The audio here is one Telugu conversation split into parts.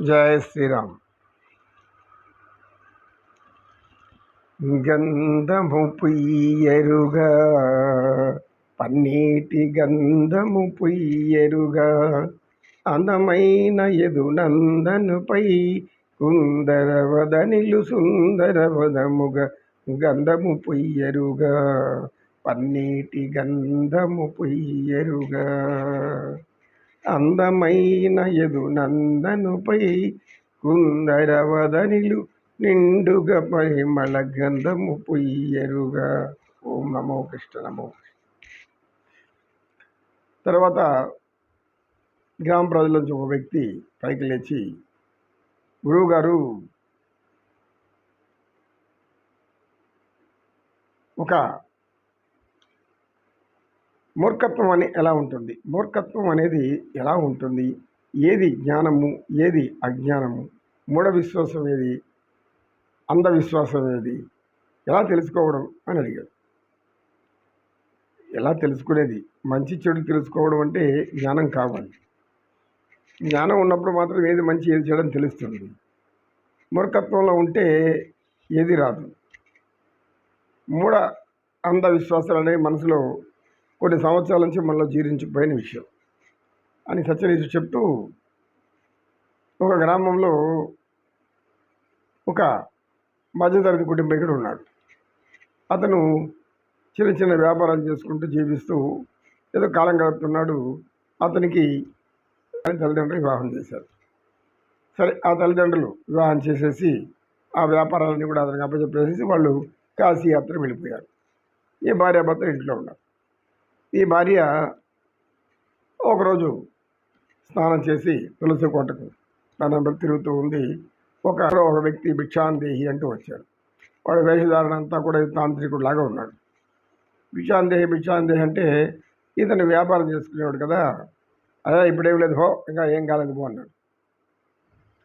జయ శ్రీరామ్. గంధము పుయ్యరుగా పన్నీటి గంధము పుయ్యరుగా అందమైన ఎదునందనుపై కుందరవదనిలు సుందరవదముగా గంధము పుయ్యరుగా పన్నీటి గంధము పుయ్యరుగా. అందమైన ఎదునందనుపై కుందరవదనిలు నిండుగా పరిమళ గంధము పుయ్యరుగా. ఓం నమో కృష్ణ నమో తర్వాత గ్రామ ప్రజల నుంచి ఒక వ్యక్తి పైకి లేచి గురువుగారు ఒక మూర్ఖత్వం అని ఎలా ఉంటుంది? మూర్ఖత్వం అనేది ఎలా ఉంటుంది? ఏది జ్ఞానము? ఏది అజ్ఞానము? మూఢ విశ్వాసం ఏది? అంధవిశ్వాసం ఏది? ఎలా తెలుసుకోవడం అని అడిగాడు. ఎలా తెలుసుకునేది? మంచి చెడు తెలుసుకోవడం అంటే జ్ఞానం కావాలి. జ్ఞానం ఉన్నప్పుడు మాత్రం ఏది మంచి ఏది చేయడం తెలుస్తుంది. మూర్ఖత్వంలో ఉంటే ఏది రాదు. మూఢ అంధవిశ్వాసాలు అనేవి మనసులో కొన్ని సంవత్సరాల నుంచి మనలో జీర్ణించిపోయిన విషయం అని సత్యనీశు చెప్తూ ఒక గ్రామంలో ఒక మధ్యతరగతి కుటుంబీకుడు ఉన్నాడు. అతను చిన్న చిన్న వ్యాపారాలు చేసుకుంటూ జీవిస్తూ ఏదో కాలం గడుపుతున్నాడు. అతనికి తల్లిదండ్రులు వివాహం చేశారు. సరే ఆ తల్లిదండ్రులు వివాహం చేసేసి ఆ వ్యాపారాలన్నీ కూడా అతనికి అప్పచెప్పేసేసి వాళ్ళు కాశీ యాత్ర వెళ్ళిపోయారు. ఈ భార్యాభర్తలు ఇంట్లో ఉన్నారు. ఈ భార్య ఒకరోజు స్నానం చేసి తులసి కోటకు దాని తిరుగుతూ ఉంది ఒక ఒక వ్యక్తి భిక్షాందేహి అంటూ వచ్చాడు. వాడు వేషధారణ అంతా కూడా తాంత్రికుడు లాగా ఉన్నాడు. భిక్షాందేహి భిక్షాందేహి అంటే ఇతను వ్యాపారం చేసుకునేవాడు కదా. అదే ఇప్పుడేం లేదు హో ఇంకా ఏం కాలేదు పో అన్నాడు.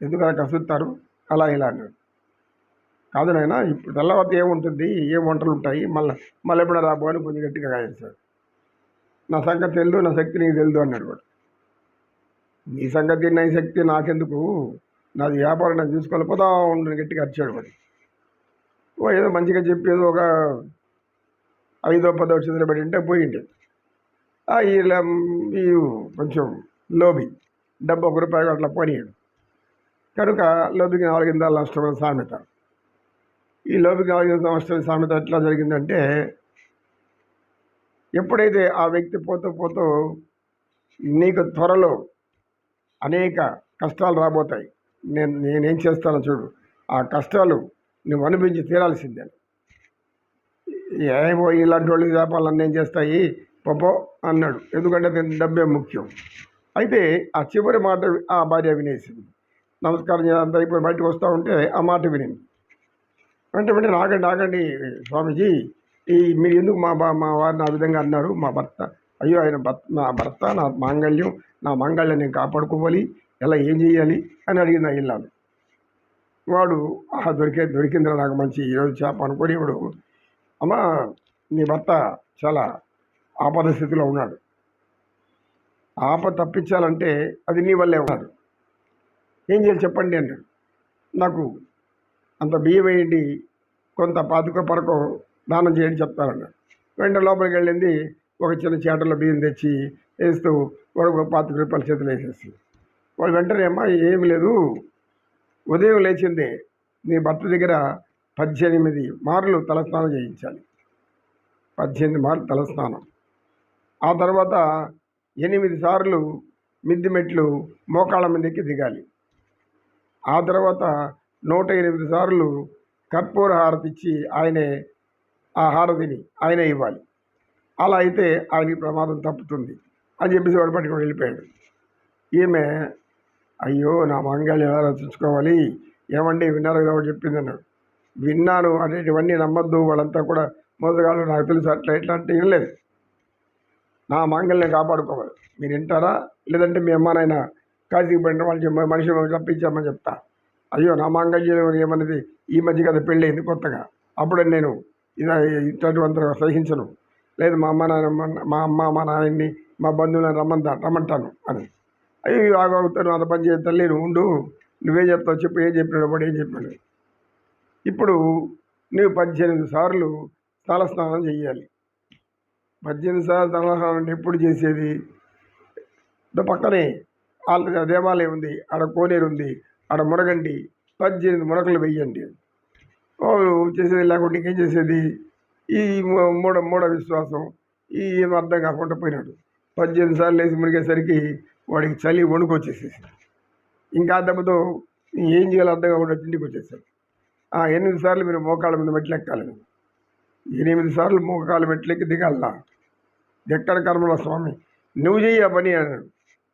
ఎందుకు అలా కసురుతారు? అలా ఇలా అన్నాడు. కాదు నాయన ఇప్పుడు తెల్లవారితే ఏముంటుంది? ఏం వంటలు ఉంటాయి? మళ్ళీ మళ్ళీ ఎప్పుడు రాబో అని కొంచెం గట్టిగా కాయేశాడు నా సంగతి తెలుదు నా శక్తి నీకు తెలుదు అన్నాడు వాడు. నీ సంగతి నా శక్తి నాకెందుకు? నాది వ్యాపారం నేను చూసుకొని పోతా ఉండు గట్టిగా అరిచాడు వాడు. ఓ ఏదో మంచిగా చెప్పి ఏదో ఒక ఐదో పదో చేతులు పెట్టి ఉంటే పోయిండే. ఈ ఈ కొంచెం లోబి డబ్బు ఒక రూపాయి అట్లా పోనీయాడు. కనుక లోబికి నాలుగిందాల నష్టమైన సామెత. ఈ లోబికి నాలుగిందాల నష్టమైన సామెత ఎట్లా జరిగిందంటే ఎప్పుడైతే ఆ వ్యక్తి పోతూ పోతూ నీకు త్వరలో అనేక కష్టాలు రాబోతాయి నేను నేనేం చేస్తానో చూడు. ఆ కష్టాలు నువ్వు అనిపించి తీరాల్సిందే. ఏమో ఇలాంటి వాళ్ళు వ్యాపారాలు ఏం చేస్తాయి? పపో అన్నాడు. ఎందుకంటే దీని డబ్బే ముఖ్యం. అయితే ఆ చివరి మాట ఆ భార్య వినేసింది. నమస్కారం అంతా అయిపోయి బయటకు వస్తూ ఉంటే ఆ మాట వినింది. వెంట వెంటనే ఆగండి ఆగండి స్వామీజీ. ఈ మీరు ఎందుకు మా బా మా వారిని ఆ విధంగా అన్నారు? మా భర్త. అయ్యో ఆయన భర్త నా భర్త నా మాంగళ్యం నా మాంగళ్యం నేను కాపాడుకోవాలి. ఎలా ఏం చేయాలి? అని అడిగింది ఆ ఇల్లాలు వాడు ఆహా దొరికే దొరికిందిరా నాకు మంచి ఈరోజు చేప అనుకొని ఇప్పుడు అమ్మ నీ భర్త చాలా ఆపద స్థితిలో ఉన్నాడు. ఆపద తప్పించాలంటే అది నీ వల్లే ఉన్నాడు. ఏం చేయాలి చెప్పండి అన్నాడు. నాకు అంత బియ్యం వేయండి కొంత పాతుక పరకం దానం చేయడం చెప్తారన్నాడు. వెంటనే లోపలికి వెళ్ళింది ఒక చిన్న చేటలో బియ్యం తెచ్చి వేస్తూ ఒక పాతిక రూపాయల చేతులు వేసేసి వాళ్ళు వెంటనే అమ్మా ఏమి లేదు. ఉదయం లేచిందే. నీ భర్త దగ్గర పద్దెనిమిది మార్లు తలస్నానం చేయించాలి. పద్దెనిమిది మార్లు తలస్నానం. ఆ తర్వాత ఎనిమిది సార్లు మిద్ది మెట్లు మోకాళ్ళ మీదకి దిగాలి. ఆ తర్వాత నూట ఎనిమిది సార్లు కర్పూర హారతి ఇచ్చి ఆయనే ఆ హారతిని ఆయనే ఇవ్వాలి. అలా అయితే ఆయనకి ప్రమాదం తప్పుతుంది అని చెప్పేసి వాడు పట్టుకొని వెళ్ళిపోయాడు. ఈమె అయ్యో నా మంగళం ఎలా రచించుకోవాలి? ఏమండి విన్నారు కదా వాడు చెప్పింది? అన్నాడు. విన్నాను అనేటివన్నీ నమ్మద్దు వాళ్ళంతా కూడా మోసగాళ్ళు నాకు తెలుసు అట్లా ఇట్లా అంటే వినలేదు నా మాంగళ్యం కాపాడుకోవాలి. మీరు వింటారా? లేదంటే మీ అమ్మనైనా కాశీకి పోయిన వాళ్ళు మనిషి తప్పించామని చెప్తా. అయ్యో నా మాంగళ్యం ఏమన్నది ఈ మధ్య కదా పెళ్ళయింది కొత్తగా. అప్పుడు నేను ఇలా ఇట్లాంటివంతా సహించను. లేదు మా అమ్మ నాన్న మా అమ్మ మా నాయన్ని మా బంధువులను రమ్మంతా రమ్మంటాను అని. అయ్యో ఆగవుతాను అంత పని చేయ తల్లి నువ్వు ఉండు. నువ్వేం చెప్తావు చెప్పు ఏం చెప్పినాడు వాడు ఏం చెప్పాడు. ఇప్పుడు నువ్వు పద్దెనిమిది సార్లు తలస్నానం చేయాలి పద్దెనిమిది సార్లు తలస్నానం అంటే ఎప్పుడు చేసేది? పక్కనే ఆల్రెడీ ఆ దేవాలయం ఉంది ఆడ కోనేరు ఉంది ఆడ మురగండి పద్దెనిమిది మురకలు వెయ్యండి వాళ్ళు చేసేది లేకుండా ఇంకేం చేసేది? ఈ మూ- మూఢ మూఢ విశ్వాసం ఈ ఏం అర్థం కాకుండా పోయినాడు. పద్దెనిమిది సార్లు వేసి మునిగేసరికి వాడికి చలి వణుకు వచ్చేసేసి ఇంకా దెబ్బతో ఏం చేయాలో అర్థం కాకుండా తిండికి వచ్చేసాడు. ఆ ఎనిమిది సార్లు మీరు మోకాళ్ళ మీద మెట్లెక్కాలని. ఎనిమిది సార్లు మోకాళ్ళ మెట్లెక్కి ఎక్కి ఎక్కడ కర్మల స్వామి? నువ్వు చెయ్యి ఆ పని అన్నాడు.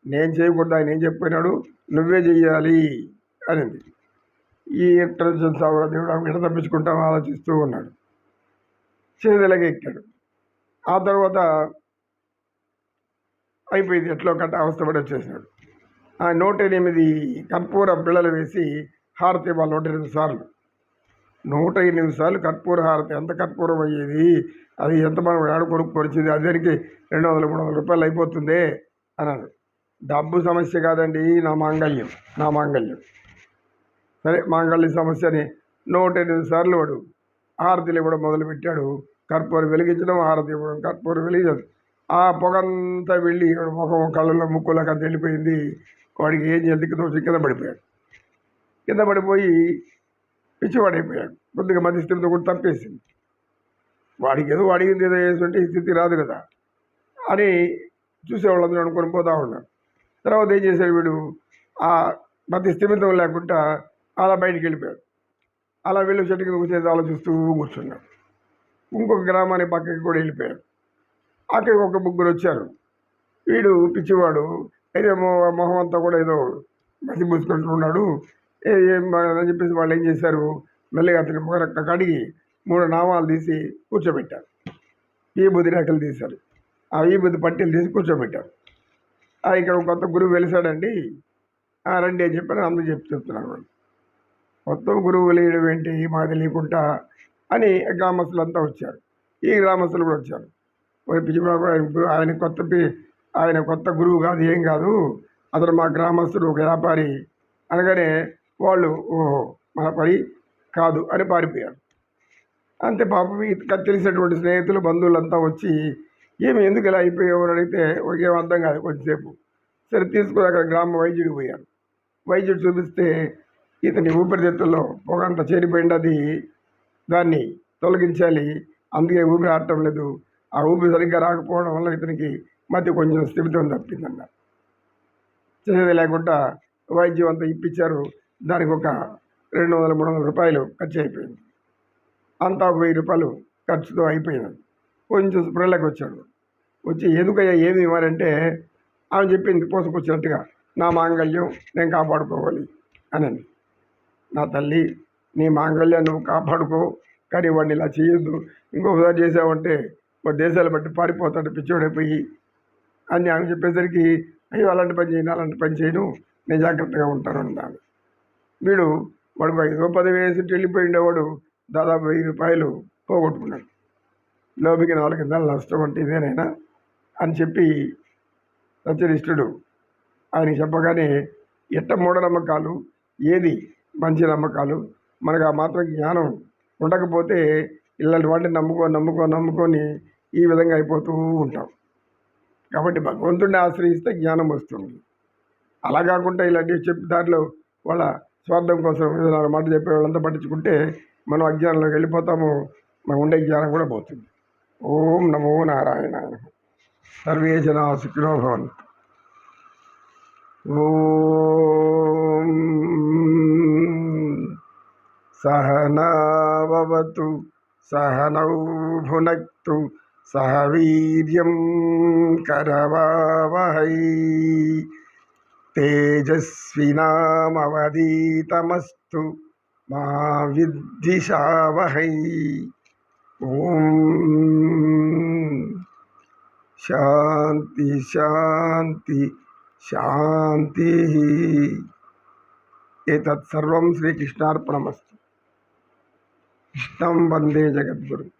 నేను చేయకూడదు ఆయన ఏం చెప్పినాడు? నువ్వే చెయ్యాలి అనింది. ఈ ట్రెడిషన్ సాగు దేవుడు తప్పించుకుంటాం ఆలోచిస్తూ ఉన్నాడు. చేతులకి ఎక్కాడు. ఆ తర్వాత అయిపోయింది. ఎట్లో కట్ట అవస్థపడి వచ్చేసినాడు. ఆ నూట ఎనిమిది కర్పూర బిళ్ళలు వేసి హారతి ఇవ్వాలి నూట ఎనిమిది సార్లు. నూట ఎనిమిది సార్లు కర్పూర హారతి. ఎంత కర్పూరం అయ్యేది? అది ఎంత మనం ఏడ కొనుక్కొచ్చింది అదేనికి రెండు వందల మూడు వందల రూపాయలు అయిపోతుంది అన్నాడు. డబ్బు సమస్య కాదండి నా మాంగళ్యం నా మాంగళ్యం. సరే మాంగళ్య సమస్యని నూట ఎనిమిది సార్లు వాడు హారతిలు ఇవ్వడం మొదలుపెట్టాడు. కర్పూరం వెలిగించడం హారతి ఇవ్వడం కర్పూరం వెలిగించడం. ఆ పొగంతా వెళ్ళి ముఖం కళ్ళలో ముక్కులోకి అంత వెళ్ళిపోయింది. వాడికి ఏం ఎందుకు తోచి కింద పడిపోయాడు. కింద పడిపోయి పిచ్చివాడైపోయాడు. కొద్దిగా మధ్య స్థితితో కూడా తప్పేసింది. వాడికి ఏదో అడిగింది ఏదో వేసుంటే ఈ స్థితి రాదు కదా అని చూసేవాళ్ళందరూ అనుకొని పోతా ఉన్నారు. తర్వాత ఏం చేశాడు వీడు? ఆ మధ్య స్థిమితం లేకుండా అలా బయటికి వెళ్ళిపోయాడు. అలా వెళ్ళి చెట్టు కింద కూర్చొని ఆలోచిస్తూ కూర్చున్నాడు. ఇంకొక గ్రామానికి పక్కకి కూడా వెళ్ళిపోయాడు. అక్కడికి ఒక ముగ్గురు వచ్చారు. వీడు పిచ్చివాడు అయితే మొ- మొహం అంతా కూడా ఏదో మసి పూసుకుంటున్నాడు ఏం అని చెప్పేసి వాళ్ళు ఏం చేశారు? మెల్లగా అతని ముఖరక్క కడిగి మూడు నామాలు తీసి కూర్చోబెట్టారు. ఈ బుద్ధి రేఖలు తీశారు. ఆ ఈ బుద్ధి పట్టీలు తీసి కూర్చోబెట్టారు. ఆ ఇక్కడ ఒక కొత్త గురువు వెలిసాడండి. రండి అని చెప్పారు. అందరూ చెప్పి చెప్తున్నారు వాళ్ళు. కొత్త గురువు వెలియడం ఏంటి? మాది లేకుండా అని గ్రామస్తులంతా వచ్చారు. ఈ గ్రామస్తులు కూడా వచ్చారు. పిచ్చిబాబు ఆయన కొత్త ఆయన కొత్త గురువు కాదు ఏం కాదు. అతను మా గ్రామస్తుడు ఒక వ్యాపారి. అనగానే వాళ్ళు ఓహో మన పని కాదు అని పారిపోయారు. అంతే పాపం తెలిసినటువంటి స్నేహితులు బంధువులంతా వచ్చి ఏమి ఎందుకు ఇలా అయిపోయావు? అని అడిగితే ఒకేం అర్థం కాదు కొంచెంసేపు సరే తీసుకుని అక్కడ గ్రామ వైద్యుడికి పోయారు. వైద్యుడు చూపిస్తే ఇతని ఊపిరితిత్తుల్లో పొగంత చేరిపోయింది అది దాన్ని తొలగించాలి. అందుకే ఊపిరి ఆడటం లేదు. ఆ ఊపిరి సరిగ్గా రాకపోవడం వల్ల ఇతనికి మధ్య కొంచెం స్థిమితం తప్పిందన్న. చేసేది లేకుండా వైద్యం అంతా ఇప్పించారు. దానికి ఒక రెండు వందల మూడు వందల రూపాయలు ఖర్చు అయిపోయింది. అంతా వెయ్యి రూపాయలు ఖర్చుతో అయిపోయినది కొంచెం స్ప్రెల్లోకి వచ్చాడు. వచ్చి ఎందుకయ్యా ఏమి ఇవ్వాలంటే? ఆమె చెప్పింది పోసుకొచ్చినట్టుగా నా మాంగళ్యం నేను కాపాడుకోవాలి అని నా తల్లి నీ మాంగళ్యం నువ్వు కాపాడుకో కానీ వాడిని ఇలా చేయొద్దు. ఇంకొకసారి చేసావంటే వాడు దేశాలు బట్టి పారిపోతాడు పిచ్చోడైపోయి అని ఆమె చెప్పేసరికి అయ్యో అలాంటి పని చేయను అలాంటి పని చేయను నేను జాగ్రత్తగా ఉంటాను అన్నాడు వీడు వాడు ఐదో పది వేసి వెళ్ళిపోయిండేవాడు దాదాపు వెయ్యి రూపాయలు పోగొట్టుకున్నాడు. లోపుకి నాలుగు కింద నష్టం అంటే ఇదేనైనా అని చెప్పి సత్యనిష్ఠుడు ఆయన చెప్పగానే ఎట్ట మూఢనమ్మకాలు ఏది మంచి నమ్మకాలు. మనకు ఆ మాత్రం జ్ఞానం ఉండకపోతే ఇలాంటి వాటిని నమ్ముకొని నమ్ముకొని నమ్ముకొని ఈ విధంగా అయిపోతూ ఉంటాం. కాబట్టి భగవంతుడిని ఆశ్రయిస్తే జ్ఞానం వస్తుంది. అలా కాకుండా ఇలాంటివి చెప్పి దాంట్లో వాళ్ళ స్వార్థం కోసం ఏదైనా మాట చెప్పే వాళ్ళంతా పట్టించుకుంటే మనం అజ్ఞానంలోకి వెళ్ళిపోతాము. మనం ఉండే జ్ఞానం కూడా పోతుంది. ఓం నమో నారాయణ సర్వే జనా సుఖినో భవంతు. ఓం सहनावतु सहनौ भुनक्तु, सह वीर्यं करवावहै। तेजस्विनामवदीतमस्तु मा विद्विषावहै ॐ शान्ति शान्ति, शान्तिः। एतत् सर्वं श्रीकृष्णार्पणमस्ति। तं वन्दे जगद्गुरुम्